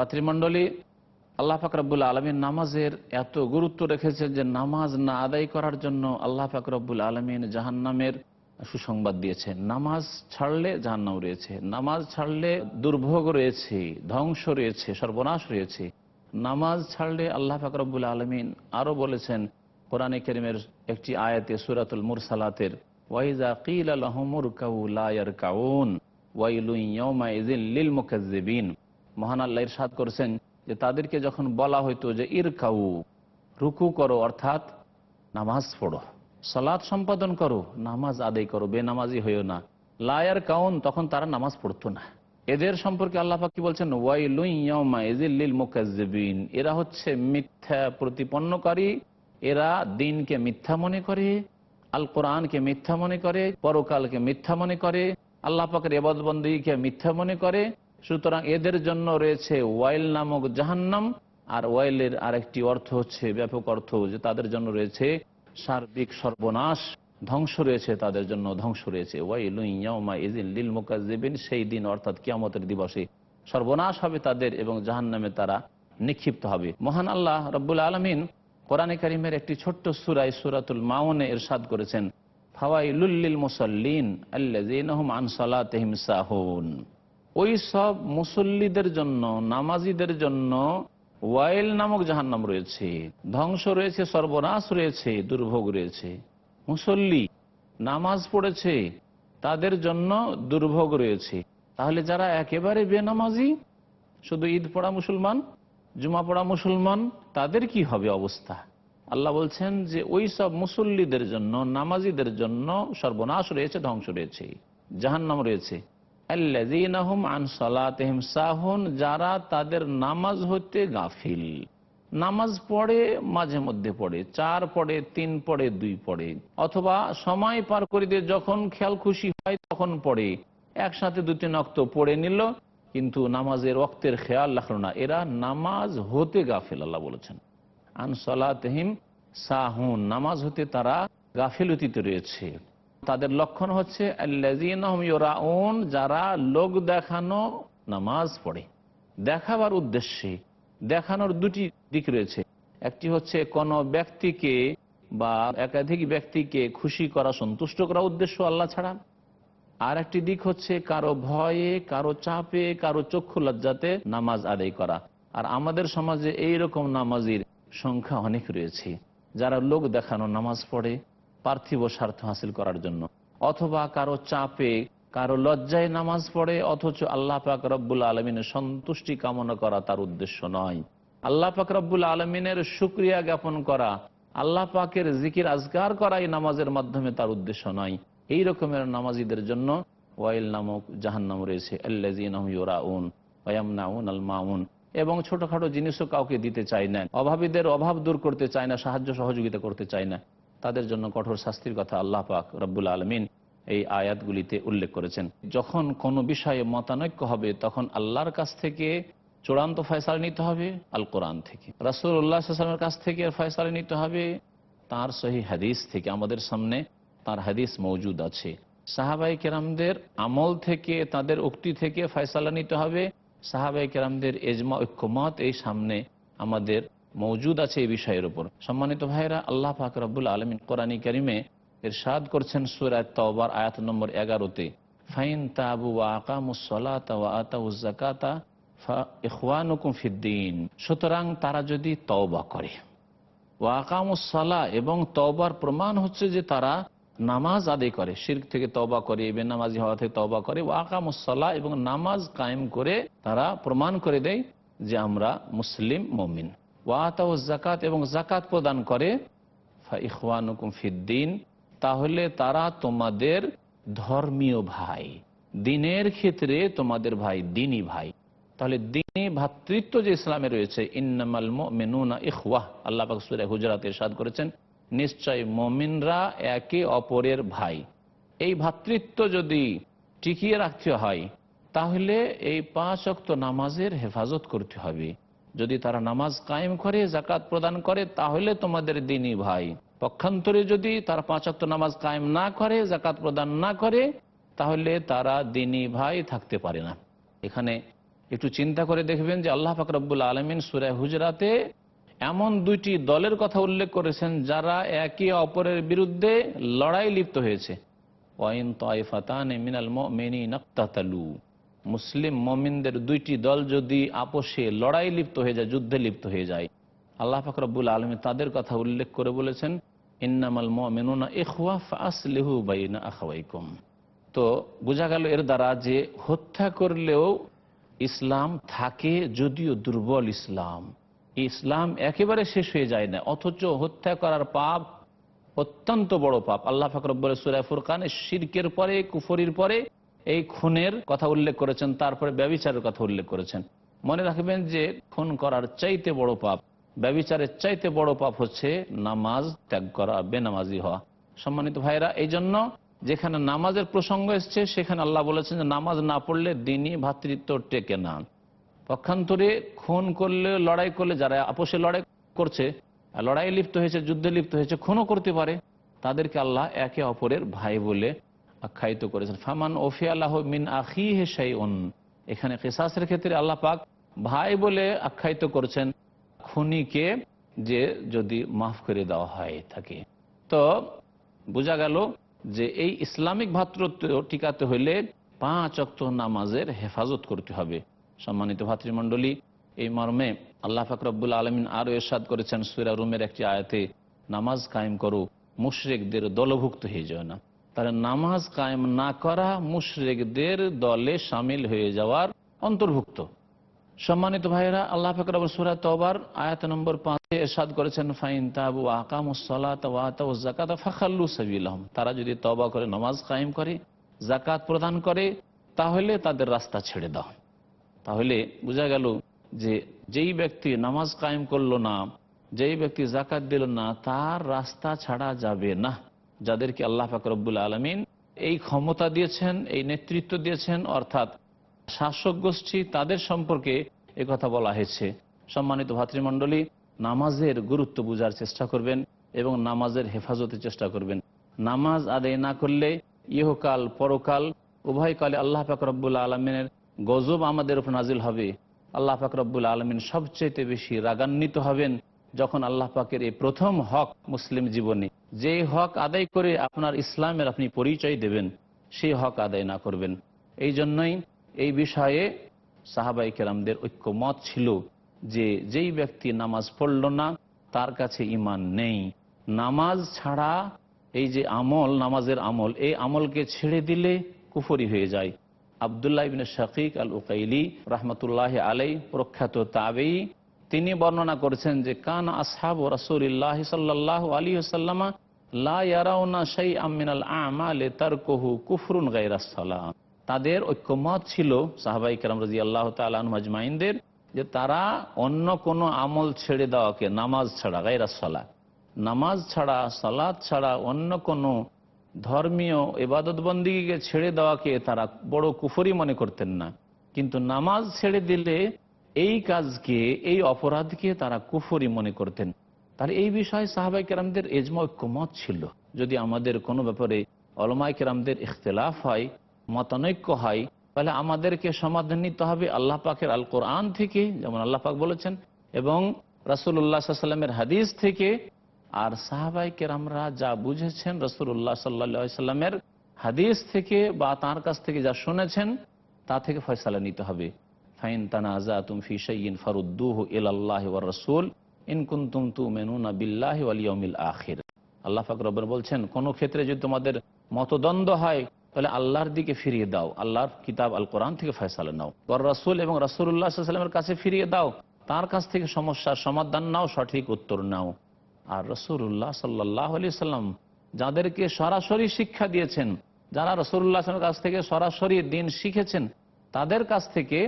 ভাতৃমণ্ডলী আল্লাহ ফাকরাবুল আলমীর নামাজের এত গুরুত্ব রেখেছে যে নামাজ না আদায় করার জন্য আল্লাহ ফাকরাবুল আলমিন জাহান্নামের সুসংবাদ দিয়েছে নামাজ ছাড়লে জাহান্নাম রয়েছে, নামাজ ছাড়লে দুর্ভোগ রয়েছে, ধ্বংস রয়েছে, সর্বনাশ রয়েছে। নামাজ ছাড়লে আল্লাহ ফাকরাবুল আলমিন আরও বলেছেন, কোরআনে করিমের একটি আয়াতে সুরাতুল মুরসালাতের ওয়াইজা কিল আলহমুর কাউ কাউন ওয়াইলুই ইয়মা ইজিল লিল মুকাজ্জিবিন মহান আল্লাহ ইরশাদ করেছেন যে তাদেরকে যখন বলা হইতো যে ইর কাউ রুকু করো, অর্থাৎ নামাজ পড়ো সালাদ সম্পাদন করো, নামাজ আদায় করো, বেনামাজি হইও না। লায়ার কাউন তখন তারা নামাজ পড়তো না। এদের সম্পর্কে আল্লাহ কি বলছেন? ওয়াইলুইল মুকাজ্জিবিন এরা হচ্ছে মিথ্যা প্রতিপন্নকারী, এরা দিনকে মিথ্যা মনে করে আল কোরআনকে মিথ্যা মনে করে, পরকালকে মিথ্যা মনে করে, আল্লাহ পাকের এবাদবন্দীকে মিথ্যা মনে করে সুতরাং এদের জন্য রয়েছে ওয়াইল নামক জাহান্নাম, আর ওয়াইলের আরেকটি অর্থ হচ্ছে ব্যাপক অর্থ, যে তাদের জন্য রয়েছে সার্বিক সর্বনাশ, ধ্বংস রয়েছে তাদের জন্য, ধ্বংস রয়েছে। লিল সেই দিন অর্থাৎ কিয়ামতের দিবসে সর্বনাশ হবে তাদের এবং জাহান্নামে তারা নিক্ষিপ্ত হবে। মহান আল্লাহ রব্বুল আলমিন কোরআনে কারিমের একটি ছোট্ট সুরাই সুরাতুল মাউনে এরশাদ করেছেন ফাওয়াইলুল্লিল মুসল্লিন আল্লাযীনাহুম আন ওই সব মুসল্লিদের জন্য, নামাজিদের জন্য ওয়াইল নামক জাহান্নাম রয়েছে, ধ্বংস রয়েছে, সর্বনাশ রয়েছে, দুর্ভোগ রয়েছে। মুসল্লি নামাজ পড়েছে, তাদের জন্য দুর্ভোগ রয়েছে। তাহলে যারা একেবারে বেনামাজি, শুধু ঈদ পড়া মুসলমান, জুমা পড়া মুসলমান, তাদের কি হবে অবস্থা? আল্লাহ বলছেন যে ওই সব মুসল্লিদের জন্য, নামাজিদের জন্য সর্বনাশ রয়েছে, ধ্বংস রয়েছে, জাহান্নাম রয়েছে। সাহুন, যারা তাদের নামাজ হতে গাফিল। নামাজ পড়ে, মাঝে মধ্যে পড়ে, চার পড়ে, তিন পড়ে, দুই পড়ে। অথবা সময় পার করে দিয়ে যখন খেয়াল খুশি হয়, তখন পড়ে। একসাথে দু তিন অক্ত পড়ে নিল, কিন্তু নামাজের অক্তের খেয়াল রাখল না। এরা নামাজ হতে গাফিল, আল্লাহ বলেছেন। আন সালাতহিম সাহুন, নামাজ হতে তারা গাফিলতিতে রয়েছে। তাদের লক্ষণ হচ্ছে যারা লোক দেখানো নামাজ পড়ে। দেখাবার উদ্দেশ্যে দেখানোর দুটি দিক রয়েছে। একটি হচ্ছে কোন ব্যক্তিকে বা একাধিক ব্যক্তিকে খুশি করা, সন্তুষ্ট করা উদ্দেশ্য আল্লাহ ছাড়া। আর একটি দিক হচ্ছে কারও ভয়ে, কারও চাপে, কারও চক্ষু লজ্জাতে নামাজ আদায় করা। আর আমাদের সমাজে এই রকম নামাজির সংখ্যা অনেক রয়েছে। যারা লোক দেখানো নামাজ পড়ে পার্থিব স্বার্থ হাসিল করার জন্য। অথবা কারও চাপে কারও লজ্জায় নামাজ পড়ে, অথচ আল্লাহ পাক রব্বুল আলমিনের সন্তুষ্টি কামনা করা তার উদ্দেশ্য নয়। আল্লাহ পাক রব্বুল আলমিনের সুক্রিয়া জ্ঞাপন করা, আল্লাহ পাকের জিকির আজগার করা এই নামাজের মাধ্যমে তার উদ্দেশ্য নয়। এই রকমের নামাজিদের জন্য ওয়াইল নামক রয়েছে। ওয়ামনাউন আল মাউন। এবং ছোটখাটো জিনিসও কাউকে দিতে চায় না। অভাবীদের অভাব দূর করতে চায় না, সাহায্য সহযোগিতা করতে চায় না। তাদের জন্য কঠোর শাস্তির কথা আল্লাহ পাক রব্বুল আলমিন এই আয়াতগুলিতে উল্লেখ করেছেন। যখন কোনো বিষয়ে মতানৈক্য হবে, তখন আল্লাহর কাছ থেকে চূড়ান্ত ফয়সালা নিতে হবে আল কোরআন থেকে রাসুল উল্লাহামের কাছ থেকে ফয়সালা নিতে হবে। তার সহি হাদিস থেকে আমাদের সামনে তার হাদিস মৌজুদ আছে। সাহাবাই কেরামদের আমল থেকে, তাদের উক্তি থেকে ফয়সালা নিতে হবে। সাহাবাই কেরামদের এজমা ঐক্যমত এই সামনে আমাদের মৌজুদ আছে এই বিষয়ের উপর। সম্মানিত ভাইরা আল্লাহ পাক রব্বুল আলমিন কোরআনী করিমে এর সাদ করছেন সুরায় তওবার আয়াত নম্বর এগারোতে। ফাইন তাবু আকামুসলাতা ফিদ্দিন সুতরাং তারা যদি তওবা করে। ওয়াকামুসালা এবং তওবার প্রমাণ হচ্ছে যে তারা নামাজ আদায় করে, শির্ক থেকে তওবা করে, বেনামাজি হওয়া থেকে তওবা করে। ওয়াকামুসালা এবং নামাজ কায়েম করে তারা প্রমাণ করে দেয় যে আমরা মুসলিম মমিন। ওয়াতাউ জাকাত এবং জাকাত প্রদান করে ইখওয়ানুকুম তাহলে তারা তোমাদের ধর্মীয় ভাই। দিনের ক্ষেত্রে তোমাদের ভাই দিনী ভাই। তাহলে দিনী ভাতৃত্ব যে ইসলামে রয়েছে, ইন্নামাল মেনুনা ইখওয়াহ আল্লাহ পাক সুরে হুজরাত ইরশাদ করেছেন, নিশ্চয় মমিনরা একে অপরের ভাই। এই ভাতৃত্ব যদি টিকিয়ে রাখতে হয়, তাহলে এই পাঁচ অক্ত নামাজের হেফাজত করতে হবে। যদি তারা নামাজ কায়েম করে জাকাত প্রদান করে, তাহলে তোমাদের দিনী ভাই। পক্ষান্তরে যদি তারা পাঁচ অক্ত নামাজ কায়েম না করে জাকাত প্রদান না করে, তাহলে তারা দিনী ভাই থাকতে পারে না। এখানে একটু চিন্তা করে দেখবেন যে আল্লাহ ফাকরাবুল আলমিন সুরায় হুজরাতে এমন দুইটি দলের কথা উল্লেখ করেছেন যারা একে অপরের বিরুদ্ধে লড়াই লিপ্ত হয়েছে। মিনাল মেনি মুসলিম মমিনদের দুইটি দল যদি আপোষে লড়াই লিপ্ত হয়ে যায়, যুদ্ধে লিপ্ত হয়ে যায়, আল্লাহ ফাকরাবুল আলমী তাদের কথা উল্লেখ করে বলেছেন, ইন্নামাল মেনুনা ইখওয়া ফাসলিহু বাইনা আখাওয়াইকুম। তো বোঝা গেল এর দ্বারা যে হত্যা করলেও ইসলাম থাকে যদিও দুর্বল ইসলাম। ইসলাম একেবারে শেষ হয়ে যায় না, অথচ হত্যা করার পাপ অত্যন্ত বড় পাপ। আল্লাহ ফাকরব্বর সুরায় ফুরকান শিরকের পরে, কুফরির পরে এই খুনের কথা উল্লেখ করেছেন, তারপরে ব্যবিচারের কথা উল্লেখ করেছেন। মনে রাখবেন যে খুন করার চাইতে বড় পাপ, ব্যবিচারের চাইতে বড় পাপ হচ্ছে নামাজ ত্যাগ করা, বেনামাজি হওয়া। সম্মানিত ভাইরা এই জন্য যেখানে নামাজের প্রসঙ্গ এসছে, সেখানে আল্লাহ বলেছেন যে নামাজ না পড়লে দিনই ভাতৃত্ব টেকে না। পক্ষান্তরে খুন করলে, লড়াই করলে, যারা আপোষে লড়াই করছে লড়াই লিপ্ত হয়েছে, যুদ্ধে লিপ্ত হয়েছে, খুনও করতে পারে, তাদেরকে আল্লাহ একে অপরের ভাই বলে আখ্যায়িত করেছেন। ফামান ওফি আল্লাহ মিন আখি হে এখানে কেসাসের ক্ষেত্রে আল্লাহ পাক ভাই বলে আখ্যায়িত করেছেন খুনিকে যে যদি মাফ করে দেওয়া হয় থাকে তো বোঝা গেল যে এই ইসলামিক ভাতৃত্ব টিকাতে হলে পাঁচ অক্ত নামাজের হেফাজত করতে হবে। সম্মানিত ভাতৃমণ্ডলী, এই মর্মে আল্লাহ ফাকরবুল আলমিন আরও এরশাদ করেছেন সুরা রুমের একটি আয়াতে, নামাজ কায়েম করো, মুশরেকদের দলভুক্ত হয়ে যায় না। তাহলে নামাজ কায়েম না করা মুশরেকদের দলে সামিল হয়ে যাওয়ার অন্তর্ভুক্ত। সম্মানিত ভাইরা আল্লাহ ফকর সুরা তবার আয়াত নম্বর পাঁচে এরশাদ করেছেন, ফাইন তাবু আকামুসালাত ফাখাল্লু সাবিলহম। তারা যদি তবা করে, নামাজ কায়েম করে জাকাত প্রদান করে, তাহলে তাদের রাস্তা ছেড়ে দাও। তাহলে বোঝা গেল যে যেই ব্যক্তি নামাজ কায়েম করল না, যেই ব্যক্তি জাকাত দিল না, তার রাস্তা ছাড়া যাবে না। যাদেরকে আল্লাহ ফাকরবুল আলমিন এই ক্ষমতা দিয়েছেন, এই নেতৃত্ব দিয়েছেন, অর্থাৎ শাসক গোষ্ঠী তাদের সম্পর্কে কথা বলা হয়েছে। সম্মানিত ভাতৃমণ্ডলী, নামাজের গুরুত্ব বুঝার চেষ্টা করবেন এবং নামাজের হেফাজতের চেষ্টা করবেন। নামাজ আদায় না করলে ইহকাল, পরকাল উভয়কালে আল্লাহ ফাকরবুল আলমিনের গজব আমাদের উপর নাজিল হবে। আল্লাহ পাক রব্বুল আলমিন সবচেয়ে বেশি রাগান্বিত হবেন যখন আল্লাহ পাকের এই প্রথম হক মুসলিম জীবনে যে হক আদায় করে আপনার ইসলামের আপনি পরিচয় দেবেন সেই হক আদায় না করবেন। এই জন্যই এই বিষয়ে সাহাবাই কেরামদের ঐক্যমত ছিল যে যেই ব্যক্তি নামাজ পড়ল না, তার কাছে ইমান নেই। নামাজ ছাড়া এই যে আমল, নামাজের আমল, এই আমলকে ছেড়ে দিলে কুফরি হয়ে যায়। আবদুল্লাহ ইবিন শাকিক আল উকাইলি রহমতুল্লাহ আলাই প্রখ্যাত তাবেই তিনি বর্ণনা করেছেন যে, কান আসহাব রসুল্লাহ সাল্লাহ আলী সাল্লামা তাদের ঐক্যমত ছিল সাহাবাই যে, তারা অন্য কোনো আমল ছেড়ে দেওয়াকে নামাজ ছাড়া গাইরাসলা নামাজ ছাড়া সালাদ ছাড়া অন্য কোনো ধর্মীয় এবাদতবন্দিকে ছেড়ে দেওয়াকে তারা বড় কুফরি মনে করতেন না। কিন্তু নামাজ ছেড়ে দিলে এই কাজকে, এই অপরাধকে তারা কুফরি মনে করতেন। তাহলে এই বিষয়ে সাহাবাই কেরামদের এজমা ঐক্যমত ছিল। যদি আমাদের কোনো ব্যাপারে অলমাই কেরামদের ইখতলাফ হয়, মতানৈক্য হয়, তাহলে আমাদেরকে সমাধান নিতে হবে আল্লাহ পাকের আল কোরআন থেকে, যেমন আল্লাহ পাক বলেছেন, এবং রাসুল্লাহ সাল্লামের হাদিস থেকে। আর সাহাবাই কেরামরা যা বুঝেছেন রসুল্লাহ সাল্লা সাল্লামের হাদিস থেকে বা তার কাছ থেকে যা শুনেছেন, তা থেকে ফয়সালা নিতে হবে। ফাইন তানাজা তুম ফিসাইন ফারুদ্দুহ ইল্লাহ রসুল ইনকুন তুম তু মেনুনা বিল্লাহ আলিয়মিল আখির। আল্লাহ ফাকরবর বলছেন, কোন ক্ষেত্রে যদি তোমাদের মতদ্বন্দ্ব হয়, তাহলে আল্লাহর দিকে ফিরিয়ে দাও, আল্লাহর কিতাব আল কোরআন থেকে ফয়সালা নাও। ওর রসুল এবং রসুল্লাহ সাল্লামের কাছে ফিরিয়ে দাও, তার কাছ থেকে সমস্যার সমাধান নাও, সঠিক উত্তর নাও। আর রসুল্লাহ সাল্লাহ আলি সাল্লাম যাদেরকে সরাসরি শিক্ষা দিয়েছেন, যারা রসুল্লাহ কাছ থেকে সরাসরি দিন শিখেছেন, তাদের কাছ থেকে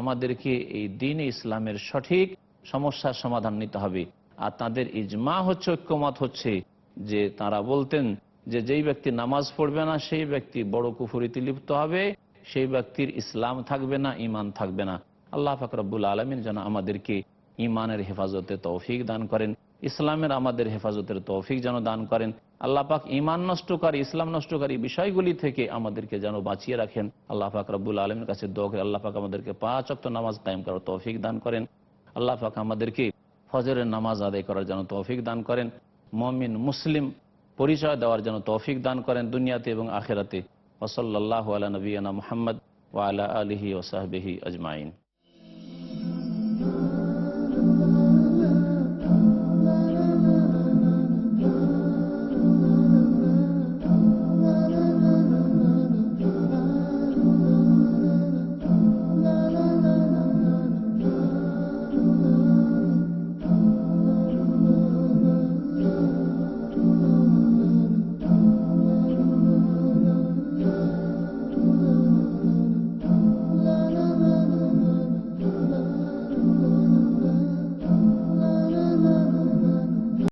আমাদেরকে এই দিন ইসলামের সঠিক সমস্যার সমাধান নিতে হবে। আর তাদের ইজমা হচ্ছে, ঐক্যমত হচ্ছে যে তারা বলতেন যে যেই ব্যক্তি নামাজ পড়বে না, সেই ব্যক্তি বড় কুফুরিতে লিপ্ত হবে, সেই ব্যক্তির ইসলাম থাকবে না ইমান থাকবে না। আল্লাহ ফাকরাবুল আলমিন যেন আমাদেরকে ইমানের হেফাজতে তৌফিক দান করেন, ইসলামের আমাদের হেফাজতের তৌফিক যেন দান করেন। আল্লাহ পাক ইমান নষ্টকারী, ইসলাম নষ্টকারী বিষয়গুলি থেকে আমাদেরকে যেন বাঁচিয়ে রাখেন। আল্লাহ পাক রব্বুল আলমের কাছে দোয়া করে আল্লাহ পাক আমাদেরকে পাঁচ অক্ত নামাজ কায়েম করার তৌফিক দান করেন। আল্লাহ পাক আমাদেরকে ফজরের নামাজ আদায় করার জন্য তৌফিক দান করেন। মমিন, মুসলিম পরিচয় দেওয়ার জন্য তৌফিক দান করেন দুনিয়াতে এবং আখেরাতে। ওসল্লাহ আলা নবীনা মোহাম্মদ ওয়ালা আলহি ওসাহবিহি আজমাইন।